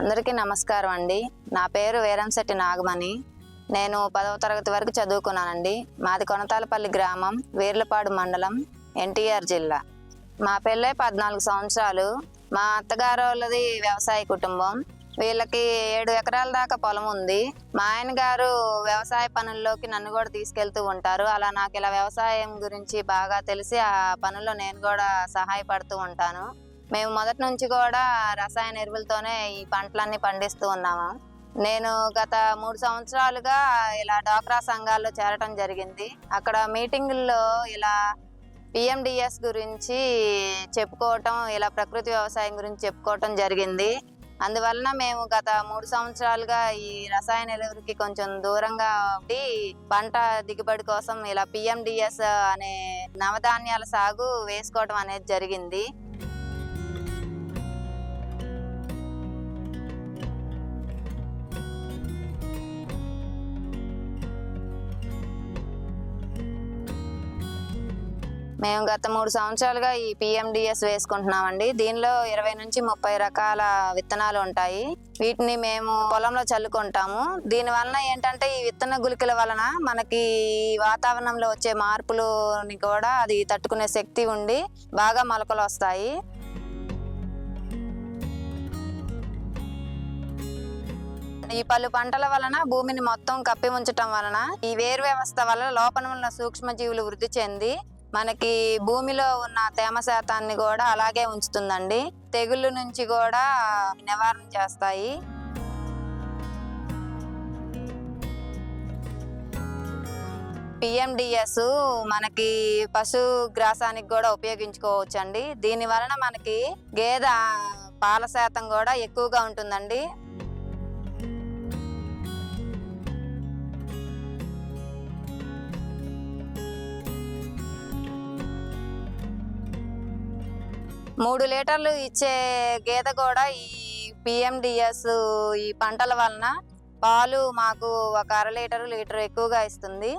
అందరికీ నమస్కారం అండి. నా పేరు వీరంశెట్టి నాగమణి. నేను పదవ తరగతి వరకు చదువుకున్నానండి. మాది కొనతాలపల్లి గ్రామం వీర్లపాడు మండలం ఎన్టీఆర్ జిల్లా. మా పెళ్ళై పద్నాలుగు సంవత్సరాలు. మా అత్తగారు వాళ్ళది వ్యవసాయ కుటుంబం. వీళ్ళకి ఏడు ఎకరాల దాకా పొలం ఉంది. మా ఆయన గారు వ్యవసాయ పనుల్లోకి నన్ను కూడా తీసుకెళ్తూ ఉంటారు. అలా నాకు ఇలా వ్యవసాయం గురించి బాగా తెలిసి ఆ పనుల్లో నేను కూడా సహాయపడుతూ ఉంటాను. మేము మొదటి నుంచి కూడా రసాయన ఎరువులతోనే ఈ పంటలన్నీ పండిస్తూ ఉన్నాము. నేను గత మూడు సంవత్సరాలుగా ఇలా డాక్రా సంఘాల్లో చేరటం జరిగింది. అక్కడ మీటింగుల్లో ఇలా పిఎండిఎస్ గురించి చెప్పుకోవటం ఇలా ప్రకృతి వ్యవసాయం గురించి చెప్పుకోవటం జరిగింది. అందువలన మేము గత మూడు సంవత్సరాలుగా ఈ రసాయన ఎరువులకి కొంచెం దూరంగా ఉండి పంట దిగుబడి కోసం ఇలా పిఎండిఎస్ అనే నవధాన్యాల సాగు వేసుకోవడం అనేది జరిగింది. మేము గత మూడు సంవత్సరాలుగా ఈ పిఎండిఎస్ వేసుకుంటున్నామండి. దీనిలో ఇరవై నుంచి ముప్పై రకాల విత్తనాలు ఉంటాయి. వీటిని మేము పొలంలో చల్లుకుంటాము. దీని వలన ఏంటంటే ఈ విత్తన గుళికల వలన మనకి వాతావరణంలో వచ్చే మార్పులని కూడా అది తట్టుకునే శక్తి ఉండి బాగా మొలకలు వస్తాయి. ఈ పలు పంటల వలన భూమిని మొత్తం కప్పి ఉంచటం వలన ఈ వేరు వ్యవస్థ వల్ల లోపల ఉన్న సూక్ష్మజీవులు వృద్ధి చెంది మనకి భూమిలో ఉన్న తేమ శాతాన్ని కూడా అలాగే ఉంచుతుందండి. తెగుళ్ళ నుంచి కూడా నివారణ చేస్తాయి. పిఎండిఎస్ మనకి పశు గ్రాసానికి కూడా ఉపయోగించుకోవచ్చు అండి దీని వలన మనకి గేదె పాల శాతం కూడా ఎక్కువగా ఉంటుందండి. మూడు లీటర్లు ఇచ్చే గేదె కూడా ఈ పిఎండిఎస్ ఈ పంటల వలన పాలు మాకు ఒక అర లీటరు లీటర్ ఎక్కువగా ఇస్తుంది.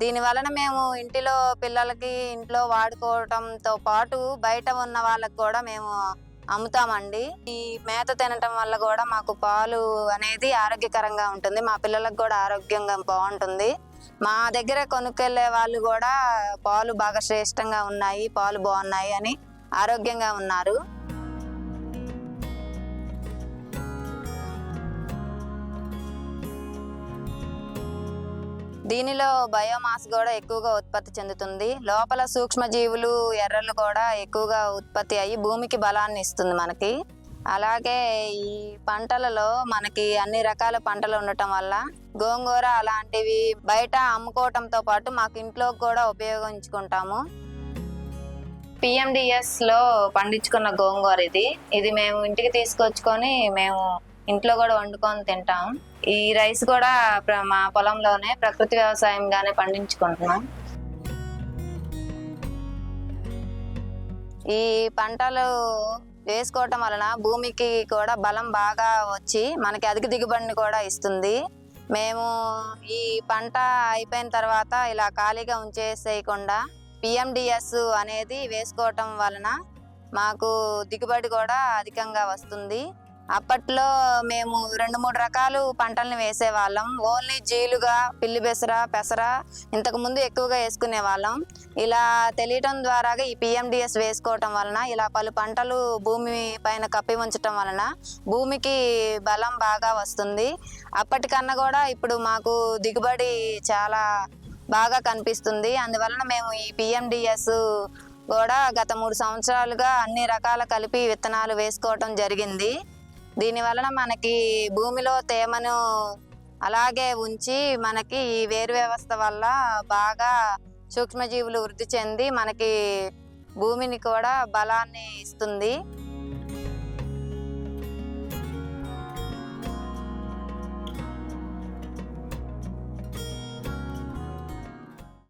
దీని వలన మేము ఇంటిలో పిల్లలకి ఇంట్లో వాడుకోవటంతో పాటు బయట ఉన్న వాళ్ళకి కూడా మేము అమ్ముతామండి. ఈ మేత తినటం వల్ల కూడా మాకు పాలు అనేది ఆరోగ్యకరంగా ఉంటుంది. మా పిల్లలకు కూడా ఆరోగ్యంగా బాగుంటుంది. మా దగ్గర కొనుక్కెళ్ళే వాళ్ళు కూడా పాలు బాగా శ్రేష్టంగా ఉన్నాయి పాలు బాగున్నాయి అని ఆరోగ్యంగా ఉన్నారు. దీనిలో బయోమాస్ కూడా ఎక్కువగా ఉత్పత్తి చెందుతుంది. లోపల సూక్ష్మజీవులు ఎర్రలు కూడా ఎక్కువగా ఉత్పత్తి అయ్యి భూమికి బలాన్ని ఇస్తుంది మనకి. అలాగే ఈ పంటలలో మనకి అన్ని రకాల పంటలు ఉండటం వల్ల గోంగూర అలాంటివి బయట అమ్ముకోవటంతో పాటు మాకు ఇంట్లో కూడా ఉపయోగించుకుంటాము. పిఎండిఎస్లో పండించుకున్న గోంగూర ఇది. ఇది మేము ఇంటికి తీసుకొచ్చుకొని మేము ఇంట్లో కూడా వండుకొని తింటాం. ఈ రైస్ కూడా మా పొలంలోనే ప్రకృతి వ్యవసాయంగానే పండించుకుంటున్నాం. ఈ పంటలు వేసుకోవటం వలన భూమికి కూడా బలం బాగా వచ్చి మనకి అధిక దిగుబడిని కూడా ఇస్తుంది. మేము ఈ పంట అయిపోయిన తర్వాత ఇలా ఖాళీగా ఉంచేసేయకుండా పిఎండిఎస్ అనేది వేసుకోవటం వలన మాకు దిగుబడి కూడా అధికంగా వస్తుంది. అప్పట్లో మేము రెండు మూడు రకాలు పంటలను వేసేవాళ్ళం. ఓన్లీ జీలుగా పిల్లి బెసర పెసర ఇంతకుముందు ఎక్కువగా వేసుకునే వాళ్ళం ఇలా తెలియటం ద్వారా ఈ పిఎండిఎస్ వేసుకోవటం వలన ఇలా పలు పంటలు భూమి పైన కప్పి ఉంచటం వలన భూమికి బలం బాగా వస్తుంది. అప్పటికన్నా కూడా ఇప్పుడు మాకు దిగుబడి చాలా బాగా కనిపిస్తుంది. అందువలన మేము ఈ పిఎండిఎస్ కూడా గత మూడు సంవత్సరాలుగా అన్ని రకాల కలిపి విత్తనాలు వేసుకోవటం జరిగింది. దీనివలన మనకి భూమిలో తేమను అలాగే ఉంచి మనకి ఈ వేరు వ్యవస్థ వల్ల బాగా సూక్ష్మజీవులు వృద్ధి చెంది మనకి భూమిని కూడా బలాన్ని ఇస్తుంది.